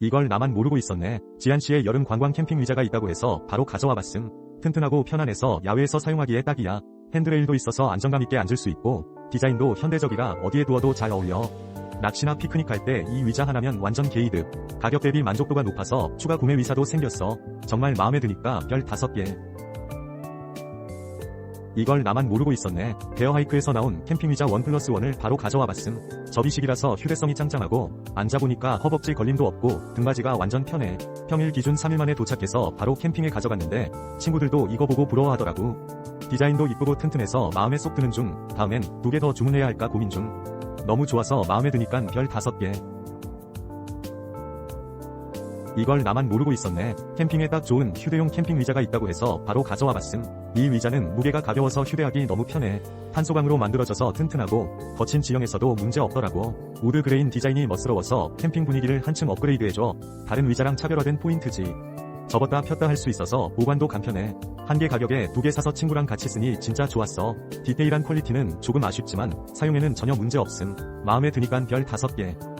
이걸 나만 모르고 있었네. 지안씨의 여름 관광 캠핑 의자가 있다고 해서 바로 가져와 봤음. 튼튼하고 편안해서 야외에서 사용하기에 딱이야. 핸드레일도 있어서 안정감 있게 앉을 수 있고 디자인도 현대적이라 어디에 두어도 잘 어울려. 낚시나 피크닉 할때이 의자 하나면 완전 개이득. 가격 대비 만족도가 높아서 추가 구매 위사도 생겼어. 정말 마음에 드니까 별 5개. 이걸 나만 모르고 있었네. 베어하이크에서 나온 캠핑 의자 원 플러스 원을 바로 가져와 봤음. 접이식이라서 휴대성이 짱짱하고 앉아보니까 허벅지 걸림도 없고 등받이가 완전 편해. 평일 기준 3일 만에 도착해서 바로 캠핑에 가져갔는데 친구들도 이거 보고 부러워하더라고. 디자인도 이쁘고 튼튼해서 마음에 쏙 드는 중 다음엔 두 개 더 주문해야 할까 고민 중. 너무 좋아서 마음에 드니깐 별 5개. 이걸 나만 모르고 있었네. 캠핑에 딱 좋은 휴대용 캠핑 의자가 있다고 해서 바로 가져와 봤음. 이 의자는 무게가 가벼워서 휴대하기 너무 편해. 탄소광으로 만들어져서 튼튼하고 거친 지형에서도 문제 없더라고. 우드 그레인 디자인이 멋스러워서 캠핑 분위기를 한층 업그레이드해줘. 다른 의자랑 차별화된 포인트지. 접었다 폈다 할 수 있어서 보관도 간편해. 한 개 가격에 두 개 사서 친구랑 같이 쓰니 진짜 좋았어. 디테일한 퀄리티는 조금 아쉽지만 사용에는 전혀 문제 없음. 마음에 드니깐 별 5개.